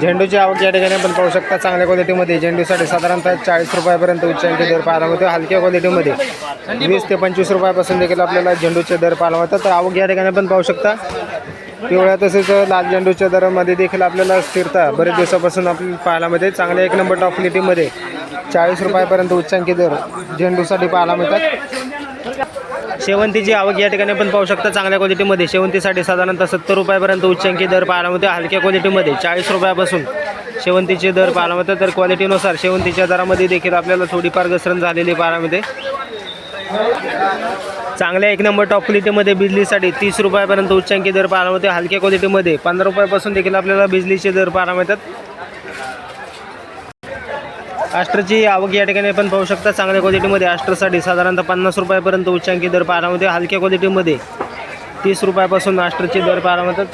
झेंडूची आवक या ठिकाणी आपण पाहू शकता चांगल्या क्वालिटीमध्ये झेंडूसाठी साधारणतः चाळीस रुपयापर्यंत उच्चांचे दर पाहायला मिळतो. हलक्या क्वालिटीमध्ये वीस ते पंचवीस रुपयापासून देखील आपल्याला झेंडूचे दर पाहायला मिळतात. तर आवक या ठिकाणी आपण पाहू शकता पिवळ्या तसेच लाल झेंडूच्या दरामध्ये देखील आपल्याला स्थिरता बरेच दिवसापासून आपल्याला पाहायला मिळते. चांगल्या एक नंबर टॉप क्वालिटीमध्ये चाळीस रुपयापर्यंत उच्चांकी दर झेंडूसाठी पाहायला मिळतात. शेवंतीची आवक या ठिकाणी पण पाहू शकता चांगल्या क्वालिटीमध्ये शेवंतीसाठी साधारणतः सत्तर रुपयापर्यंत उच्चांकी दर पाहायला मिळते हलक्या क्वालिटीमध्ये चाळीस रुपयापासून शेवंतीचे दर पाहायला मिळतात तर क्वालिटीनुसार शेवंतीच्या दरामध्ये देखील आपल्याला थोडीफार घसरण झालेली पाहायला मिळते. चांगल्या एक नंबर टॉप क्वालिटीमध्ये बिजलीसाठी तीस रुपयापर्यंत उच्चांकी दर पाहायला मिळते हलक्या क्वालिटीमध्ये पंधरा रुपयापासून देखील आपल्याला बिजलीचे दर पाहायला मिळतात. आस्ट्रची आवक या ठिकाणी आपण पाहू शकता चांगल्या क्वालिटीमध्ये आस्ट्रसाठी साधारणतः पन्नास रुपयापर्यंत उच्चांकी दर पाहायला मिळते. हलक्या क्वालिटीमध्ये तीस रुपयापासून आस्ट्रचे दर पाहायला मिळतात.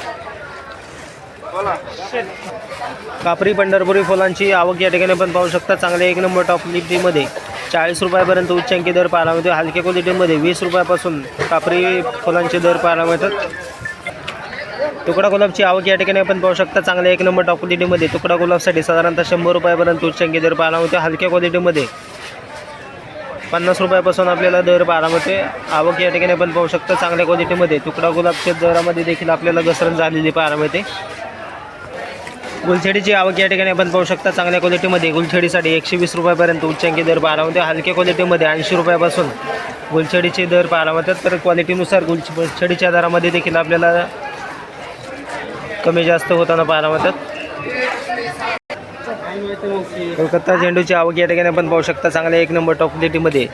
कापरी पंढरपुरी फुलांची आवक या ठिकाणी आपण पाहू शकता चांगल्या एक नंबर टॉप लिफ्टीमध्ये चाळीस रुपयापर्यंत उच्चांकी दर पाहायला मिळते. हलक्या क्वालिटीमध्ये वीस रुपयापासून कापरी फुलांचे दर पाहायला मिळतात. तुकडा गुलाबची आवक या ठिकाणी आपण पाहू शकता चांगल्या एक नंबर टॉप क्वालिटीमध्ये तुकडा गुलाबसाठी साधारणतः शंभर रुपयापर्यंत उच्चांकी दर पाहायला होते हलक्या क्वालिटीमध्ये पन्नास रुपयापासून आपल्याला दर पाहायला होते आवक या ठिकाणी आपण पाहू शकता चांगल्या क्वालिटीमध्ये तुकडा गुलाबच्या दरामध्ये देखील आपल्याला घसरण झालेली पाहायला मिळते. गुलछडीची आवक या ठिकाणी आपण पाहू शकता चांगल्या क्वालिटीमध्ये गुलछडीसाठी एकशे वीस रुपयापर्यंत उच्चांकी दर पाहायला होते हलक्या क्वालिटीमध्ये ऐंशी रुपयापासून गुलछडीचे दर पाहायला होतात तर क्वालिटीनुसार गुलछडीच्या दरामध्ये देखील आपल्याला कमी जास्त होताना पाहायला मिळतात. कलकत्ता झेंडूची आवक या ठिकाणी आपण पाहू शकता. चांगल्या एक नंबर टॉप क्वालिटीमध्ये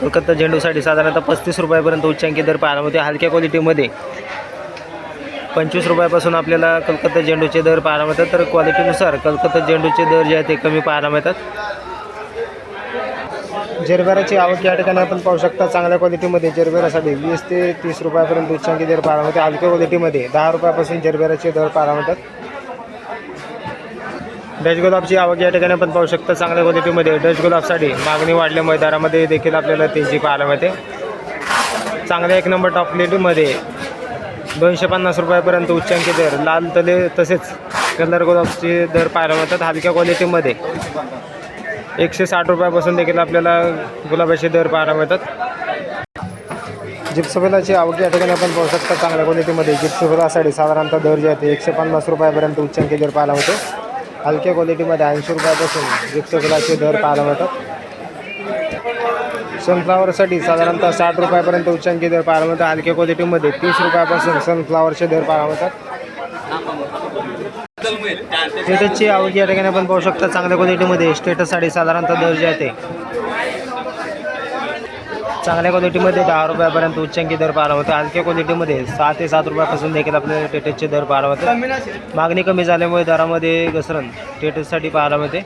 कलकत्ता झेंडूसाठी साधारणतः पस्तीस रुपयापर्यंत उच्चांकी दर पाहायला मिळते हलक्या क्वालिटीमध्ये पंचवीस रुपयापासून आपल्याला कलकत्ता झेंडूचे दर पाहायला मिळतात. तर क्वालिटीनुसार कलकत्ता झेंडूचे दर जे आहेत ते कमी पाहायला मिळतात. जरबेराची आवक या ठिकाणी आपण पाहू शकता चांगल्या क्वालिटीमध्ये जरबेरासाठी वीस ते तीस रुपयापर्यंत उच्चांकी दर पाहायला मिळते. हलक्या क्वालिटीमध्ये दहा रुपयापासून जरबेराचे दर पाहायला मिळतात. डच गुलाबची आवक या ठिकाणी आपण पाहू शकता चांगल्या क्वालिटीमध्ये डच गुलाबसाठी मागणी वाढल्यामुळे दरामध्ये देखील आपल्याला तेजी पाहायला मिळते. चांगल्या एक नंबर टॉप क्वालिटीमध्ये दोनशे पन्नास रुपयापर्यंत उच्चांकी दर लाल तले तसेच कलर गुलाबचे दर पाहायला मिळतात. हलक्या क्वालिटीमध्ये एकशे साठ रुपयापासून देखील आपल्याला गुलाबाचे दर पाहायला मिळतात. जिप्सफुलाची आवक या ठिकाणी आपण पाहू शकता चांगल्या क्वालिटीमध्ये जिप्सफुलासाठी साधारणतः दर जे आहे ते एकशे पन्नास रुपयापर्यंत उच्चांकी दर पाहायला मिळतो. हलक्या क्वालिटीमध्ये ऐंशी रुपयापासून जिप्सफुलाचे दर पाहायला मिळतात. सनफ्लावरसाठी साधारणतः साठ रुपयापर्यंत उच्चांकी दर पाहायला मिळतात हलक्या क्वालिटीमध्ये तीस रुपयापासून सनफ्लावरचे दर पाहायला मिळतात. स्टेटसची आवक या ठिकाणी आपण पाहू शकता चांगल्या क्वालिटीमध्ये स्टेटससाठी साधारणतः दर जे आहे ते. चांगल्या क्वालिटीमध्ये दहा रुपयापर्यंत उच्चांकी दर पाहायला होते हलक्या क्वालिटीमध्ये सहा ते सात रुपयापासून देखील आपल्याला टेटसचे दर पाहायला होते मागणी कमी झाल्यामुळे दरामध्ये घसरण टेटससाठी पाहायला मिळते.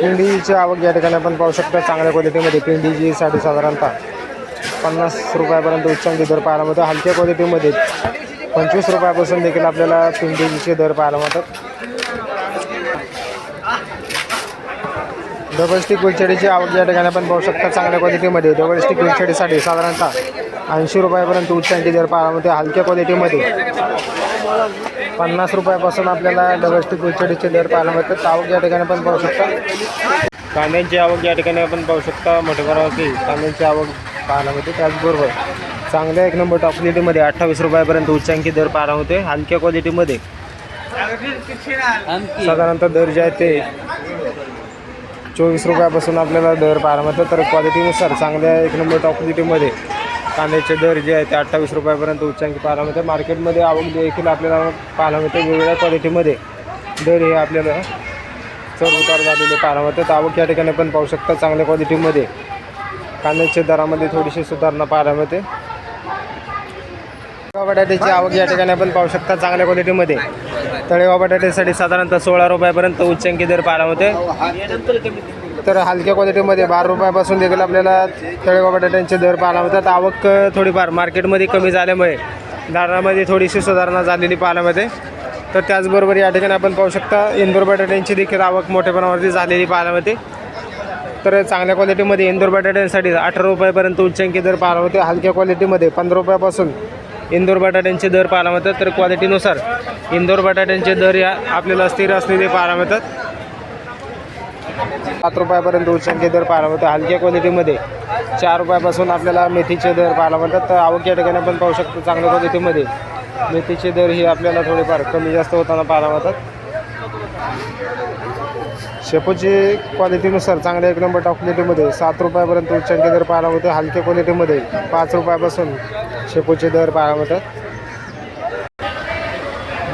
पिंडीची आवक या ठिकाणी आपण पाहू शकता चांगल्या क्वालिटीमध्ये पिंडीची साठी साधारणतः पन्नास रुपयापर्यंत उच्चांकी दर पाहायला मिळतो. हलक्या क्वालिटीमध्ये पंचवीस रुपयापासून देखील आपल्याला पिंडीचे दर पाहायला मिळतात. डबल स्टिक गुलछडीची आवक या ठिकाणी आपण पाहू शकता चांगल्या क्वालिटीमध्ये डबल स्टिक गुलछडीसाठी साधारणतः ऐंशी रुपयापर्यंत उच्चांकी दर पाहायला मिळते हलक्या क्वालिटीमध्ये पन्नास रुपयापासून आपल्याला डबल स्टिक गुलछडीचे दर पाहायला मिळतात. आवक या ठिकाणी आपण पाहू शकता कांद्यांची आवक या ठिकाणी आपण पाहू शकता मोठेपणावरती कांद्यांची आवक पाहायला मिळते त्याचबरोबर चांगल्या एक नंबर टॉप क्वालिटीमध्ये अठ्ठावीस रुपयापर्यंत उच्चांकी दर पाहायला होते. हलक्या क्वालिटीमध्ये साधारणतः दर जे आहे ते चोवीस रुपयापासून आपल्याला दर पाहायला मिळतात. तर क्वालिटीनुसार चांगल्या एक नंबर टॉप क्वालिटीमध्ये कांद्याचे दर जे आहे ते अठ्ठावीस रुपयापर्यंत उच्चांकी पाहायला मिळते मार्केटमध्ये आवक देखील आपल्याला पाहायला मिळते. वेगवेगळ्या क्वालिटीमध्ये दर हे आपल्याला चढ उतार झालेले पाहायला मिळतात. आवक या ठिकाणी पण पाहू शकता चांगल्या क्वालिटीमध्ये कांद्याच्या दरामध्ये थोडीशी सुधारणा पाहायला मिळते. बटाट्याची आवक या ठिकाणी आपण पाहू शकता चांगल्या क्वालिटीमध्ये तळेगाव बटाट्यासाठी साधारणतः सोळा रुपयापर्यंत उच्चांकी दर पाहायला होते तर हलक्या क्वालिटीमध्ये बारा रुपयापासून देखील आपल्याला तळेगाव बटाट्यांचे दर पाहायला होतात आवक थोडीफार मार्केटमध्ये कमी झाल्यामुळे दारामध्ये थोडीशी सुधारणा झालेली पाहायला मिळते. तर त्याचबरोबर या ठिकाणी आपण पाहू शकता इंदोर बटाट्यांची देखील आवक मोठ्या प्रमाणावरती झालेली पाहायला मिळते. तर चांगल्या क्वालिटीमध्ये इंदोर बटाट्यांसाठी अठरा रुपयापर्यंत उच्चांकी दर पाहायला होते हलक्या क्वालिटीमध्ये पंधरा रुपयापासून इंदोर बटाट्यांचे दर पाहायला मिळतात. तर क्वालिटीनुसार इंदोर बटाट्यांचे दर या आपल्याला स्थिर असलेले पाहायला मिळतात. सात रुपयापर्यंत उच्चांचे दर पाहायला मिळतात हलक्या क्वालिटीमध्ये चार रुपयापासून आपल्याला मेथीचे दर पाहायला मिळतात. तर आवक या ठिकाणी आपण पाहू शकतो चांगल्या क्वालिटीमध्ये मेथीचे दर हे आपल्याला थोडेफार कमी जास्त होताना पाहायला मिळतात. शेपूची क्वालिटीनुसार चांगल्या एक नंबर टॉप क्वालिटीमध्ये सात रुपयापर्यंत उच्चांकी दर पाहायला मिळतो हलक्या क्वालिटीमध्ये पाच रुपयापासून शेपूचे दर पाहायला मिळतात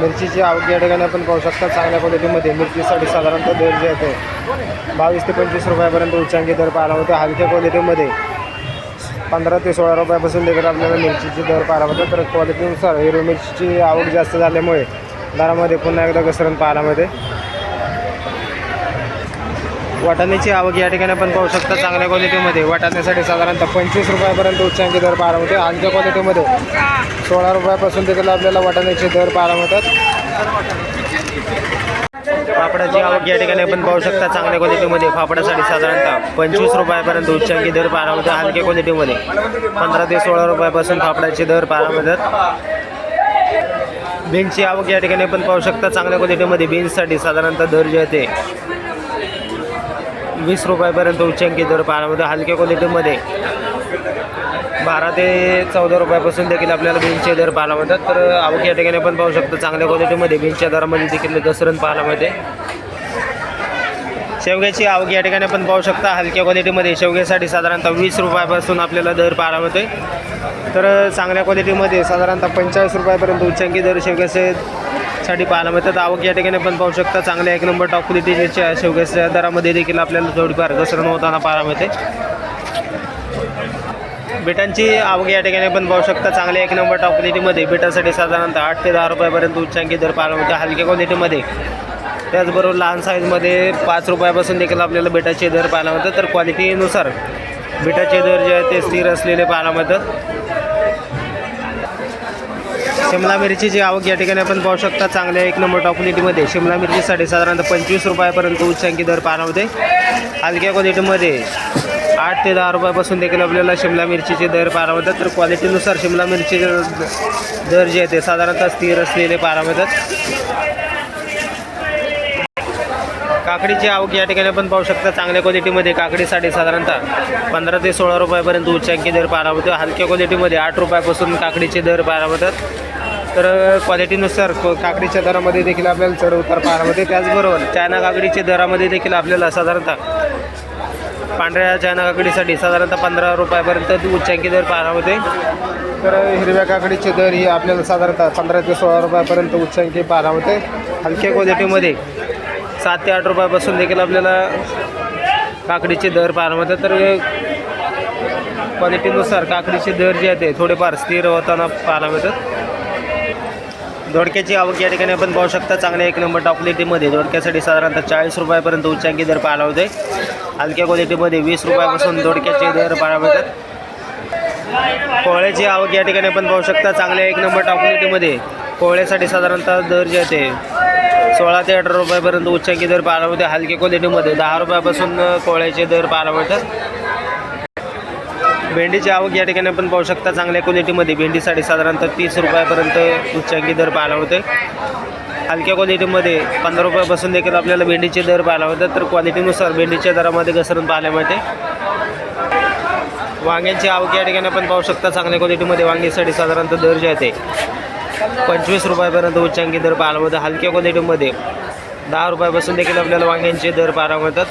मिरचीची आवक या ठिकाणी आपण पाहू शकता चांगल्या क्वालिटीमध्ये मिरचीसाठी साधारणतः दर जे आहे ते बावीस ते पंचवीस रुपयापर्यंत उच्चांकी दर पाहायला मिळतो हलक्या क्वालिटीमध्ये पंधरा ते सोळा रुपयापासून देखील आपल्याला मिरचीचे दर पाहायला मिळतात तर क्वालिटीनुसार हिरवी मिरचीची आवक जास्त झाल्यामुळे दरामध्ये पुन्हा एकदा घसरण पाहायला मिळते. वाटाण्याची आवक या ठिकाणी आपण पाहू शकता चांगल्या क्वालिटीमध्ये वाटाण्यासाठी साधारणतः पंचवीस रुपयापर्यंत उच्चांकी दर पाहायला मिळते. हलक्या क्वालिटीमध्ये सोळा रुपयापासून देखील आपल्याला वाटाण्याचे दर पाहायला मिळतात. फाफडाची आवक या ठिकाणी आपण पाहू शकता चांगल्या क्वालिटीमध्ये फापडासाठी साधारणतः पंचवीस रुपयापर्यंत उच्चांकी दर पाहायला मिळतो हलक्या क्वालिटीमध्ये पंधरा ते सोळा रुपयापासून फापडाचे दर पाहायला मिळतात. बीन्सची आवक या ठिकाणी आपण पाहू शकता चांगल्या क्वालिटीमध्ये बीन्ससाठी साधारणतः दर जे आहे ते वीस रुपयापर्यंत उच्चांकी दर पाण्यामध्ये म्हणजे हलक्या क्वालिटीमध्ये बारा ते चौदा रुपयापासून देखील आपल्याला बीन्सचे दर पाहायला मिळतात. तर आवक या ठिकाणी आपण पाहू शकतो चांगल्या क्वालिटीमध्ये बीन्सच्या दरामध्ये देखील घसरण पाहायला मिळते. शेवग्याची आवक या ठिकाणी आपण पाहू शकता. हलक्या क्वालिटीमध्ये शेवग्यासाठी साधारणतः वीस रुपयापासून आपल्याला दर पाहायला मिळते तर चांगल्या क्वालिटीमध्ये साधारणतः पंचेचाळीस रुपयापर्यंत उच्चांकी दर शेवग्याचे साठी पाहायला मिळतात आवक या ठिकाणी पण पाहू शकता. चांगल्या एक नंबर टॉप क्वालिटीच्या शेवग्याच्या दरामध्ये देखील आपल्याला थोडीफार घसरण होताना पाहायला मिळते. बेटांची आवक या ठिकाणी पण पाहू शकता. चांगल्या एक नंबर टॉप क्वालिटीमध्ये बेटासाठी साधारणतः आठ ते दहा रुपयापर्यंत उच्चांकी दर पाहायला मिळते. हलक्या क्वालिटीमध्ये त्याचबरोबर लहान साईजमध्ये पाच रुपयापासून देखील आपल्याला बेटाचे दर पाहायला मिळतात. तर क्वालिटीनुसार बेटाचे दर जे आहेत ते स्थिर असलेले पाहायला मिळतात. शिमला मिरचीची आवक या ठिकाणी आपण पाहू शकता. चांगल्या एक नंबर टॉप क्वालिटीमध्ये शिमला मिरचीसाठी साधारणतः पंचवीस रुपयापर्यंत उच्चांकी दर पाहायला हलक्या क्वालिटीमध्ये आठ ते दहा रुपयापासून देखील आपल्याला शिमला मिरचीचे दर पाहायला मिळतात. तर क्वालिटीनुसार शिमला मिरचीचे दर जे आहे ते साधारणतः स्थिर असलेले पाहायला मिळतात. काकडीची आवक या ठिकाणी आपण पाहू शकता. चांगल्या क्वालिटीमध्ये काकडीसाठी साधारणतः पंधरा ते सोळा रुपयापर्यंत उच्चांकी दर पाहायला हलक्या क्वालिटीमध्ये आठ रुपयापासून काकडीचे दर पाहायला मिळतात. तर क्वालिटीनुसार काकडीच्या दरामध्ये देखील आपल्याला चढ उतार पाहायला मिळते. त्याचबरोबर चायना काकडीच्या दरामध्ये देखील आपल्याला साधारणतः पांढऱ्या चायना काकडीसाठी साधारणतः पंधरा रुपयापर्यंत उच्चांकी दर पाहायला मिळते. तर हिरव्या काकडीचे दर ही आपल्याला साधारणतः पंधरा ते सोळा रुपयापर्यंत उच्चांकी पाहायला मिळते. हलक्या क्वालिटीमध्ये सात ते आठ रुपयापासून देखील आपल्याला काकडीचे दर पाहायला मिळतात. तर क्वालिटीनुसार काकडीचे दर जे आहेत ते थोडेफार स्थिर होताना पाहायला मिळतात. दोडक्याची आवक या ठिकाणी आपण पाहू शकता. चांगल्या एक नंबर टॉप क्वालिटीमध्ये दोडक्यासाठी साधारणतः चाळीस रुपयापर्यंत उच्चांकी दर पाहायला होते हलक्या क्वालिटीमध्ये वीस रुपयापासून दोडक्याचे दर पाहायला मिळतात. कोहळ्याची आवक या ठिकाणी आपण पाहू शकता. चांगल्या एक नंबर टॉप क्वालिटीमध्ये कोहळ्यासाठी साधारणतः दर जे आहे ते सोळा ते अठरा रुपयापर्यंत उच्चांकी दर पाहायला मिळते हलक्या क्वालिटीमध्ये दहा रुपयापासून कोहळ्याचे दर पाहायला मिळतात. भेंडीची आवक या ठिकाणी आपण पाहू शकता चांगल्या क्वालिटीमध्ये भेंडीसाठी साधारणतः तीस रुपयापर्यंत उच्चांकी दर पाहायला होते हलक्या क्वालिटीमध्ये पंधरा रुपयापासून देखील आपल्याला भेंडीचे दर पाहायला होतात तर क्वालिटीनुसार भेंडीच्या दरामध्ये घसरण पाहायला मिळते. वांग्यांची आवक या ठिकाणी आपण पाहू शकता चांगल्या क्वालिटीमध्ये वांगीसाठी साधारणतः दर जे आहे ते पंचवीस रुपयापर्यंत उच्चांकी दर पाहायला मिळतात. हलक्या क्वालिटीमध्ये दहा रुपयापासून देखील आपल्याला वांग्यांचे दर पाहायला मिळतात.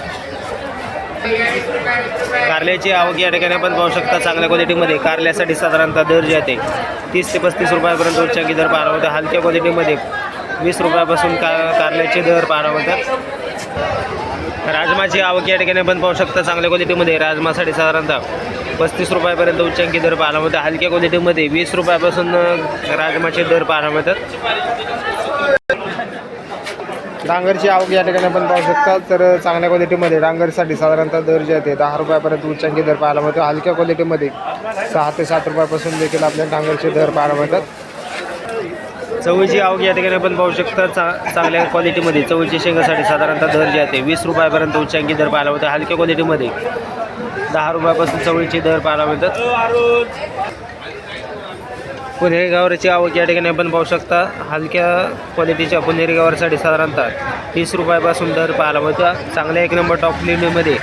कारल्याची आवक या ठिकाणी आपण पाहू शकता चांगल्या क्वालिटीमध्ये कारल्यासाठी साधारणतः दर जे आहे तीस ते पस्तीस रुपयापर्यंत उच्चांकी दर पाहायला मिळतात. हलक्या क्वालिटीमध्ये वीस रुपयापासून का कारल्याचे दर पाहायला मिळतात. राजमाची आवक या ठिकाणी आपण पाहू शकता चांगल्या क्वालिटीमध्ये राजमासाठी साधारणतः पस्तीस रुपयापर्यंत उच्चांकी दर पाहायला मिळतात. हलक्या क्वालिटीमध्ये वीस रुपयापासून राजमाचे दर पाहायला मिळतात. डांगरची आवक या ठिकाणी आपण पाहू शकता. तर चांगल्या क्वालिटीमध्ये डांगरसाठी साधारणतः दर जे आहे दहा रुपयापर्यंत उच्चांकी दर पाहायला मिळतो. हलक्या क्वालिटीमध्ये सहा ते सात रुपयापासून देखील आपल्या डांगरचे दर पाहायला मिळतात. चवळीची आवक या ठिकाणी आपण पाहू शकता. चा चांगल्या क्वालिटीमध्ये चवळीच्या शेंगासाठी साधारणतः दर जे आहे वीस रुपयापर्यंत उच्चांकी दर पाहायला मिळतो. हलक्या क्वालिटीमध्ये दहा रुपयापासून चवळीचे दर पाहायला मिळतात. पुणेरी गावराची आवक या ठिकाणी आपण पाहू शकता. हलक्या क्वालिटीच्या पुणेरी गावरासाठी साधारणतः तीस रुपयापासून दर पाहायला मिळतो चांगल्या एक नंबर टॉप लिमिटमध्ये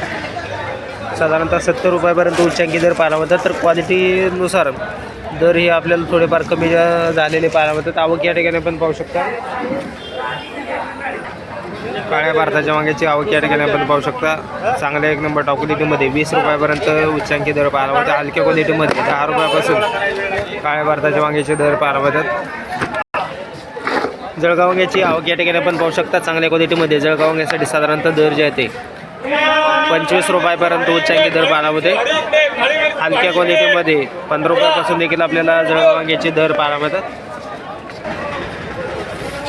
साधारणतः सत्तर रुपयापर्यंत उच्चांकी दर पाहायला मिळतात. तर क्वालिटीनुसार दर हे आपल्याला थोडेफार कमी झालेले पाहायला मिळतात. आवक या ठिकाणी आपण पाहू शकता. काळ्या भारताच्या वांग्याची आवक या ठिकाणी आपण पाहू शकता. चांगल्या एक नंबर टॉप क्वालिटीमध्ये वीस रुपयापर्यंत उच्चांकी दर पाहायला मिळतात. हलक्या क्वालिटीमध्ये दहा रुपयापासून काळ्या भारताच्या वांग्याचे दर पाहायला मिळतात. जळगाव वांग्याची आवक या ठिकाणी आपण पाहू शकता. चांगल्या क्वालिटीमध्ये जळगाव वांग्यासाठी साधारणतः दर जे आहे ते पंचवीस रुपयापर्यंत उच्चांकी दर पाहायला होते हलक्या क्वालिटीमध्ये पंधरा रुपयापासून देखील आपल्याला जळगाव वांग्याचे दर पाहायला मिळतात.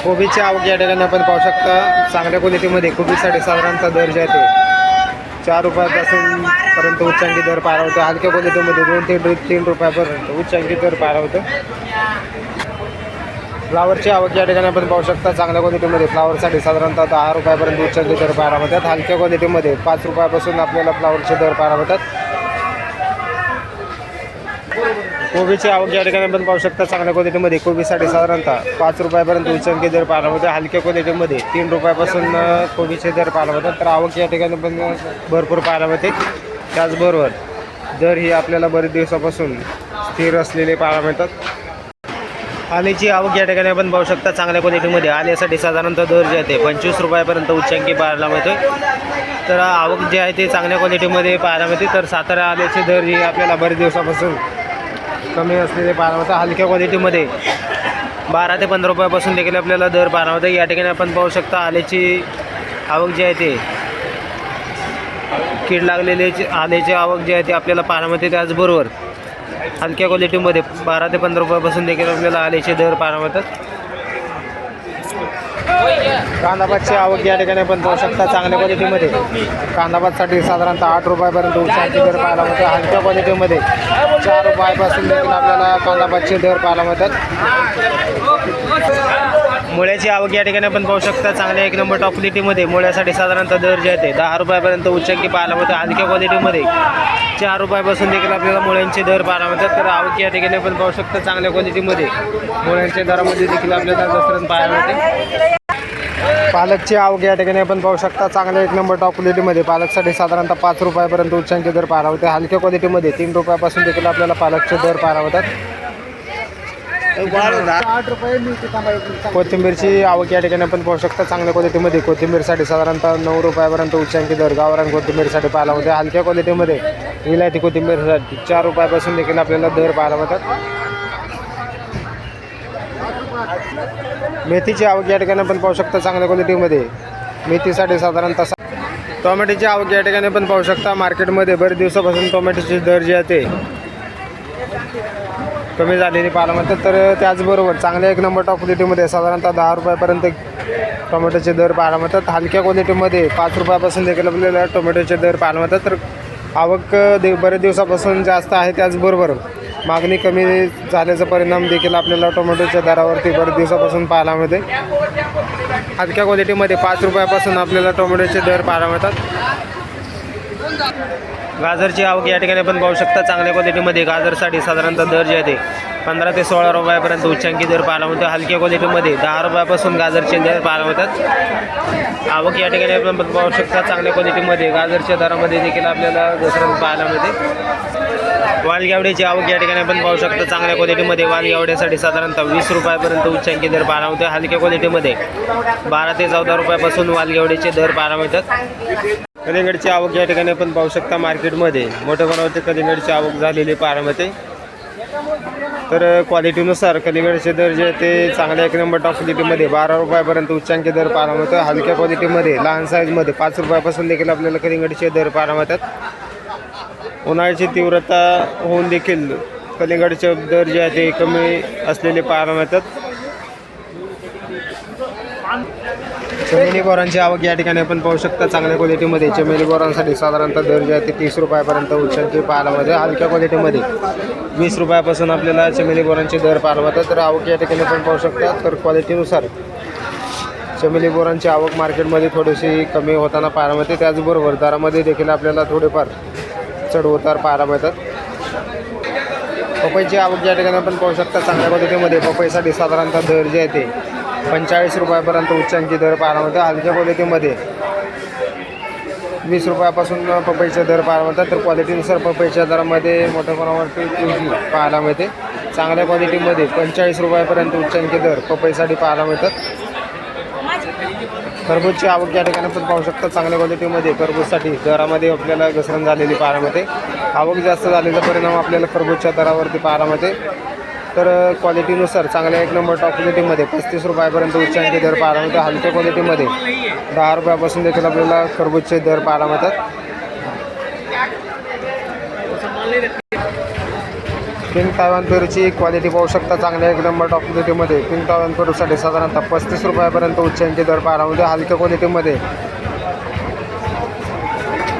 कोबीची आवक या ठिकाणी आपण पाहू शकता. चांगल्या क्वालिटीमध्ये कोबीसाठी साधारणतः दर जे आहे ते चार रुपयापासून पर्यंत उच्चांकी दर पाहायला होतो हलक्या क्वालिटीमध्ये दोन तीन तीन रुपयापर्यंत उच्चांकी दर पाहायला होतो फ्लावरची आवक या ठिकाणी आपण पाहू शकता. चांगल्या क्वालिटीमध्ये फ्लावरसाठी साधारणतः दहा रुपयापर्यंत उच्चांकी दर पाहायला मिळतात हलक्या क्वालिटीमध्ये पाच रुपयापासून आपल्याला फ्लावरचे दर पाहायला होतात कोबीची आवक या ठिकाणी आपण पाहू शकता चांगल्या क्वालिटीमध्ये कोबीसाठी साधारणतः पाच रुपयापर्यंत उच्चांकी दर पाहायला मिळते हलक्या क्वालिटीमध्ये तीन रुपयापासून कोबीचे दर पाहायला मिळतात तर आवक या ठिकाणी पण भरपूर पाहायला मिळते. त्याचबरोबर दर ही आपल्याला बरेच दिवसापासून स्थिर असलेले पाहायला मिळतात. आल्याची आवक या ठिकाणी आपण पाहू शकता चांगल्या क्वालिटीमध्ये आल्यासाठी साधारणतः दर जे आहे ते पंचवीस रुपयापर्यंत उच्चांकी पाहायला मिळते. तर आवक जे आहे ते चांगल्या क्वालिटीमध्ये पाहायला मिळते तर सातारा आल्याचे दर ही आपल्याला बरेच दिवसापासून कमी असलेले पारावता हलक्या क्वालिटीमध्ये बारा ते पंधरा रुपयापासून देखील आपल्याला दर पारावता या ठिकाणी आपण पाहू शकता आल्याची आवक जी आहे ते. कीड लागलेले आल्याची आवक जी आहे ते आपल्याला पारामध्ये त्याचबरोबर हलक्या क्वालिटीमध्ये बारा ते पंधरा रुपयापासून देखील आपल्याला आल्याचे दर पारावतात कांदाबादची आवक या ठिकाणी पण जाऊ शकता चांगल्या क्वालिटीमध्ये कांदाबादसाठी साधारणतः आठ रुपयापर्यंत उच्चांकी दर पाहायला मिळते. हलक्या क्वालिटीमध्ये चार रुपयापासून देखील आपल्याला कांदाबादचे दर पाहायला मिळतात. मुळ्याची आवक या ठिकाणी आपण पाहू शकता चांगल्या एक नंबर टॉप क्वालिटीमध्ये मुळ्यासाठी साधारणतः दर जे आहे ते दहा रुपयापर्यंत उच्चांकी पाहायला मिळतं. हलक्या क्वालिटीमध्ये चार रुपयापासून देखील आपल्याला मुळ्यांचे दर पाहायला मिळतात. तर आवक या ठिकाणी आपण पाहू शकता चांगल्या क्वालिटीमध्ये मुळ्यांच्या दरामध्ये देखील आपल्याला घसरण पाहायला मिळते. पालकची आवक या ठिकाणी आपण पाहू शकता चांगल्या एक नंबर टॉप क्वालिटीमध्ये पालकसाठी साधारणतः पाच रुपयापर्यंत उच्चांकी दर पाहायला होते हलक्या क्वालिटीमध्ये तीन रुपयापासून देखील आपल्याला पालकचे दर पाहायला होतात कोथिंबीरची आवक या ठिकाणी आपण पाहू शकता चांगल्या क्वालिटीमध्ये कोथिंबीरसाठी साधारणतः नऊ रुपयापर्यंत उच्चांकी दर. गावरान कोथिंबीरसाठी पाहायला होते. हलक्या क्वालिटीमध्ये विलायती कोथिंबीरसाठी चार रुपयापासून देखील आपल्याला दर पाहायला होतात मेथीची आवक या ठिकाणी आपण पाहू शकता चांगल्या क्वालिटीमध्ये मेथीसाठी साधारणतः टोमॅटोची आवक या ठिकाणी आपण पाहू शकता. मार्केटमध्ये बरेच दिवसापासून टोमॅटोचे दर जे आहे ते कमी झालेली पाहायला मिळतात तर त्याचबरोबर चांगल्या एक नंबर टॉप क्वालिटीमध्ये साधारणतः दहा रुपयापर्यंत टोमॅटोचे दर पाहायला मिळतात. हलक्या क्वालिटीमध्ये पाच रुपयापासून देखील आपल्याला टोमॅटोचे दर पाहायला मिळतात. तर आवक दे बरेच दिवसापासून जास्त आहे. त्याचबरोबर मागणी कमी झाल्याचा परिणाम देखील आपल्याला टोमॅटोच्या दरावरती बरेच दिवसापासून पाहायला मिळते. हलक्या क्वालिटीमध्ये पाच रुपयापासून आपल्याला टोमॅटोचे दर पाहायला मिळतात. गाजरची आवक या ठिकाणी आपण पाहू शकता. चांगल्या क्वालिटीमध्ये गाजरसाठी साधारणतः दर जे आहे ते पंधरा ते सोळा रुपयापर्यंत उच्चांकी दर पाहायला मिळतो. हलक्या क्वालिटीमध्ये दहा रुपयापासून गाजरचे दर पाहायला मिळतात. आवक या ठिकाणी आपण पाहू शकता. चांगल्या क्वालिटीमध्ये गाजरच्या दरामध्ये देखील आपल्याला घसरण पाहायला मिळते. वालगेवड्याची आवक या ठिकाणी आपण पाहू शकता. चांगल्या क्वालिटीमध्ये वालगेवड्यासाठी साधारणतः वीस रुपयापर्यंत उच्चांकी दर पाहायला मिळतो हलक्या क्वालिटीमध्ये बारा ते चौदा रुपयापासून वालगेवड्याचे दर पाहायला मिळतात. कलिंगडची आवक या ठिकाणी आपण पाहू शकता मार्केटमध्ये. मोठ्या प्रमाणावरती कलिंगडची आवक झालेली पारामध्ये. मिळते तर क्वालिटीनुसार कलिंगडचे दर जे आहे ते चांगल्या एक नंबर टॉप क्वालिटीमध्ये बारा रुपयापर्यंत उच्चांकी दर पाहायला मिळतो हलक्या क्वालिटीमध्ये लहान साईजमध्ये पाच रुपयापासून देखील आपल्याला कलिंगडचे दर पाहायला मिळतात उन्हाळ्याची तीव्रता होऊन देखील कलिंगडचे दर जे आहे ते कमी असलेले पाहायला मिळतात चमेली बोरांची आवक या ठिकाणी आपण पाहू शकता. चांगल्या क्वालिटीमध्ये चमेली बोरांसाठी साधारणतः दर जे आहे ते तीस रुपयापर्यंत उच्चांकी पाहायला मिळते. हलक्या क्वालिटीमध्ये वीस रुपयापासून आपल्याला चमेली बोरांचे दर पाहायला मिळतात. तर आवक या ठिकाणी आपण पाहू शकता. तर क्वालिटीनुसार चमेली बोरांची आवक मार्केटमध्ये थोडीशी कमी होताना पाहायला मिळते. त्याचबरोबर दरामध्ये देखील आपल्याला थोडेफार चढ उतार पाहायला मिळतात. पपईची आवक या ठिकाणी आपण पाहू शकता. चांगल्या क्वालिटीमध्ये पपईसाठी साधारणतः दर जे आहे ते पंचेचाळीस रुपयापर्यंत उच्चांकी दर पाहायला मिळतो. हलक्या क्वालिटीमध्ये. वीस रुपयापासून पपईचे दर पाहायला मिळतात. तर क्वालिटीनुसार पपईच्या दरामध्ये मोठ्या प्रमाणावरती तेजी पाहायला मिळते. चांगल्या क्वालिटीमध्ये पंचेचाळीस रुपयापर्यंत उच्चांकी दर पपईसाठी पाहायला मिळतात. खरबूजची आवक या ठिकाणी पण पाहू शकता. चांगल्या क्वालिटीमध्ये खरबूजसाठी दरामध्ये आपल्याला घसरण झालेली पाहायला मिळते. आवक जास्त झालेला परिणाम आपल्याला खरबूजच्या दरावरती पाहायला मिळते. तर क्वालिटीनुसार चांगल्या एक नंबर टॉप क्वालिटीमध्ये पस्तीस रुपयापर्यंत उच्चांचे दर पाहायला मिळतात हलक्या क्वालिटीमध्ये दहा रुपयापासून देखील आपल्याला खरबूजचे दर पाहायला मिळतात. पिंक तायवान पेरूची क्वालिटी पाहू शकता. चांगल्या एक नंबर टॉप क्वालिटीमध्ये पिंक तायवान पेरूसाठी साधारणतः पस्तीस रुपयापर्यंत उच्चांचे दर पाहायला मिळते. हलक्या क्वालिटीमध्ये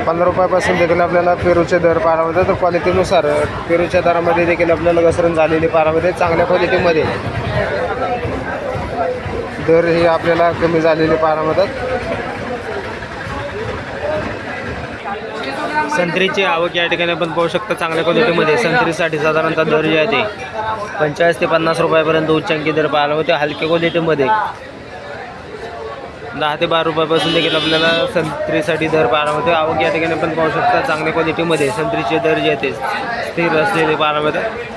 पंधरा रुपयापासून देखील आपल्याला पेरूचे दर पाहायला मिळतात. तर क्वालिटीनुसार पेरूच्या दरामध्ये देखील आपल्याला घसरण झालेली पाहायला मिळते. चांगल्या क्वालिटीमध्ये. दर हे आपल्याला कमी झालेले पाहायला मिळतात. संत्रीची आवक या ठिकाणी आपण पाहू शकता चांगल्या क्वालिटीमध्ये. संत्रीसाठी साधारणतः दर जे आहे ते पंचेचाळीस ते पन्नास रुपयापर्यंत उच्चांकी दर पाहायला होते हलक्या क्वालिटीमध्ये. दहा ते बारा रुपयापासून देखील आपल्याला संत्रीसाठी दर पाहायला होते आवक या ठिकाणी पण पाहू शकता चांगल्या क्वालिटीमध्ये संत्रीचे दर जे आहेत स्थिर असलेले पाहायला मिळतात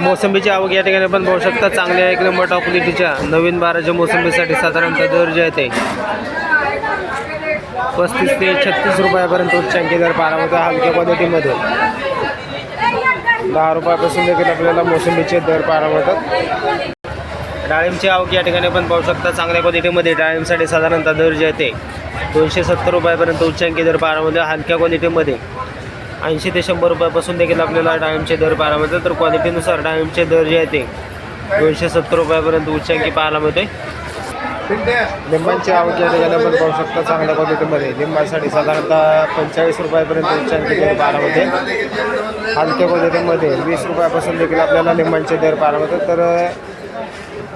मोसंबीची आवक या ठिकाणी पण पाहू शकता चांगल्या एक नंबर टॉप क्वालिटीच्या नवीन बाराच्या मोसंबीसाठी साधारणतः दर जे आहे पस्तीस ते छत्तीस रुपयापर्यंत उच्चांकी दर पाहायला मिळतो हलक्या क्वालिटीमध्ये दहा रुपयापासून देखील आपल्याला मोसंबीचे दर पाहायला मिळतात डाळिंबची आवक या ठिकाणी पण पाहू शकता. चांगल्या क्वालिटीमध्ये डाळिंबसाठी साधारणतः दर जे आहे ते दोनशे सत्तर रुपयापर्यंत उच्चांकी दर पारामध्ये हलक्या क्वालिटीमध्ये. ऐंशी ते शंभर रुपयापासून देखील आपल्याला डाळिंबचे दर पाहायला मिळतात तर क्वालिटीनुसार डाळिंबचे दर जे आहे ते दोनशे सत्तर रुपयापर्यंत उच्चांकी पाहायला मिळते लिंबांची आवक या ठिकाणी आपण पाहू शकता चांगल्या क्वालिटीमध्ये. लिंबासाठी साधारणतः पंचेचाळीस रुपयापर्यंत उच्चांकी दर पाहायला हलक्या क्वालिटीमध्ये वीस रुपयापासून देखील आपल्याला लिंबांचे दर पाहायला मिळतात तर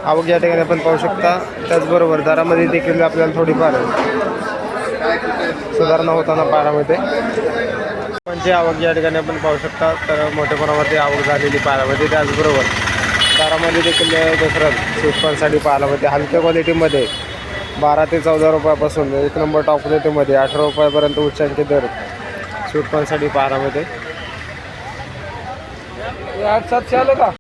आवक या ठिकाणी आपण पाहू शकता त्याचबरोबर दरामध्ये देखील आपल्याला थोडीफार सुधारणा होताना पाहायला मिळते. लिंबांची आवक या ठिकाणी आपण पाहू शकता तर मोठ्या प्रमाणावरती आवक झालेली पाहायला मिळते. त्याचबरोबर दरामध्ये देखील घसरत शिल्पांसाठी पाहायला मिळते. हलक्या क्वालिटीमध्ये बारा ते चौदा रुपयापासून एक नंबर टॉप क्वालिटीमध्ये अठरा रुपयापर्यंत उच्चांकी दर शिल्पांसाठी पाहायला मिळते. आठ सातशे आलं का